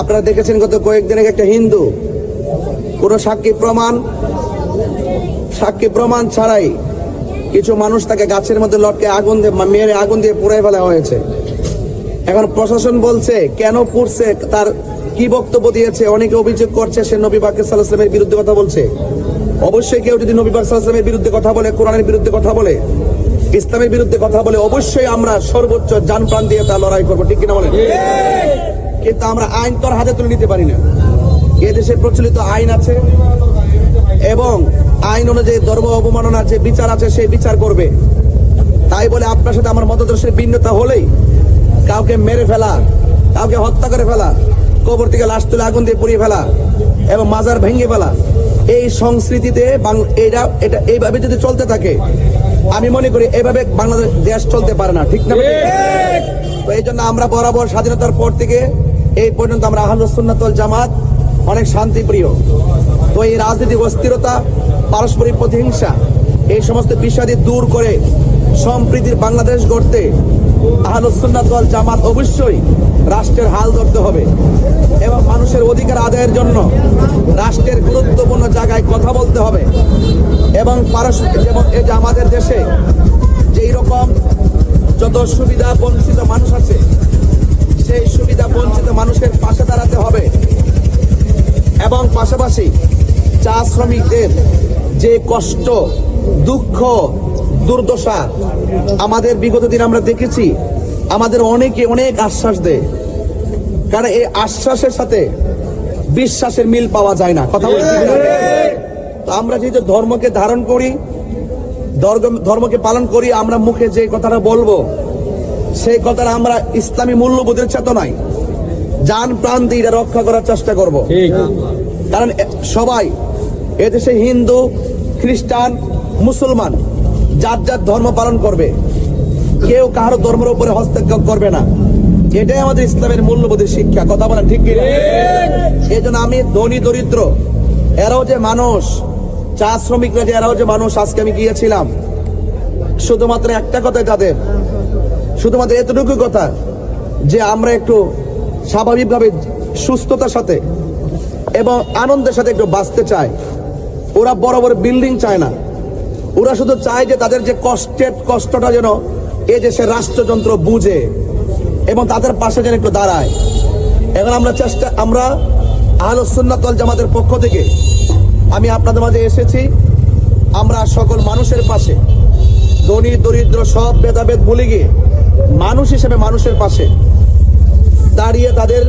আপনারা দেখেছেন গত কয়েকদিন আগে একটা হিন্দু, কোনো সাক্ষী প্রমাণ সাক্ষী প্রমাণ ছাড়াই কিছু মানুষ তাকে গাছের মধ্যে লটকে আগুন দিয়ে মেরে আগুন দিয়ে পুড়াই ফেলা হয়েছে। এখন প্রশাসন বলছে, কেন পুড়ছে, তার কি বক্তব্য দিয়েছে, অনেকে অভিযোগ করছে সে নবী পাকের সাল্লাহামের বিরুদ্ধে কথা বলছে। অবশ্যই কেউ যদি নবী পাক সাল্লাহামের বিরুদ্ধে কথা বলে, কোরআনের বিরুদ্ধে কথা বলে, ইসলামের বিরুদ্ধে কথা বলে, অবশ্যই আমরা সর্বোচ্চ যান প্রাণ দিয়ে তা লড়াই করব। ঠিক কিনা বলেন? কিন্তু আমরা আইন তোর হাতে তুলে নিতে পারি না। এদেশে প্রচলিত আইন আছে এবং আইন অনুযায়ী ধর্ম অবমাননার যে বিচার আছে সেই বিচার করবে। তাই বলে আপনার সাথে আমার মতদর্শের ভিন্নতা হলেই কাউকে মেরে ফেলা কাউকে হত্যা করে ফেলা কবর থেকে লাশ তুলে আগুন দিয়ে পুড়িয়ে ফেলা এবং মাজার ভেঙে ফেলা এই সংস্কৃতিতে এটা এটা এইভাবে যদি চলতে থাকে আমি মনে করি এভাবে বাংলাদেশ দেশ চলতে পারে না ঠিক না তো এই জন্য আমরা বরাবর স্বাধীনতার পর থেকে এই পর্যন্ত আমরা আহল সুন্নাতল জামাত অনেক শান্তিপ্রিয়। তো এই রাজনৈতিক অস্থিরতা, পারস্পরিক প্রতিহিংসা, এই সমস্ত বিষয়াদি দূর করে সম্প্রীতির বাংলাদেশ গড়তে আহল সুন্নাতল জামাত অবশ্যই রাষ্ট্রের হাল ধরতে হবে এবং মানুষের অধিকার আদায়ের জন্য রাষ্ট্রের গুরুত্বপূর্ণ জায়গায় কথা বলতে হবে এবং পারস্পরিক যেমন এই যে আমাদের দেশে যেই রকম যত সুবিধা বঞ্চিত মানুষ আছে সেই সুবিধা বঞ্চিত মানুষের পাশে দাঁড়াতে হবে। এবং পাশাপাশি চা শ্রমিকদের যে কষ্ট, দুঃখ, দুর্দশা আমাদের বিগত দিন আমরা দেখেছি, আমাদের অনেকে অনেক আশ্বাস দেয়। কারণ এই আশ্বাসের সাথে বিশ্বাসের মিল পাওয়া যায় না। কথা আমরা যেহেতু ধর্মকে ধারণ করি ধর্মকে পালন করি, আমরা মুখে যে কথাটা বলব সেই কথাটা আমরা ইসলামী মূল্যবোধের চেতনায় যান প্রাণ দিয়ে রক্ষা করার চেষ্টা করব। কারণ সবাই এদেশে হিন্দু খ্রিস্টান মুসলমান যার যার ধর্ম পালন করবে কেউ কারও ধর্মের উপরে হস্তক্ষেপ করবে না। এটাই আমাদের ইসলামের মূল্যবোধের শিক্ষা কথা বলেন ঠিক কিনা? এই জন্য আমি ধনী দরিদ্র এরাও যে মানুষ চা শ্রমিকরা যে এরাও যে মানুষ আজকে আমি গিয়েছিলাম শুধুমাত্র একটা কথা তাদের শুধুমাত্র এতটুকু কথা যে আমরা একটু স্বাভাবিকভাবে সুস্থতার সাথে এবং আনন্দের সাথে একটু বাঁচতে চায় ওরা বড় বড় বিল্ডিং চায় না। ওরা শুধু চায় যে তাদের যে কষ্টের কষ্টটা যেন এ দেশের রাষ্ট্রযন্ত্র বুঝে এবং তাদের পাশে যেন একটু দাঁড়ায়। এখন আমরা চেষ্টা, আমরা আহলো সুন্নাতল জামাতের পক্ষ থেকে আমি আপনাদের মাঝে এসেছি। আমরা সকল মানুষের পাশে। ধনী, দরিদ্র সব ভেদাভেদ ভুলে গিয়ে মানুষ হিসেবে মানুষের পাশে দাঁড়িয়ে তাদের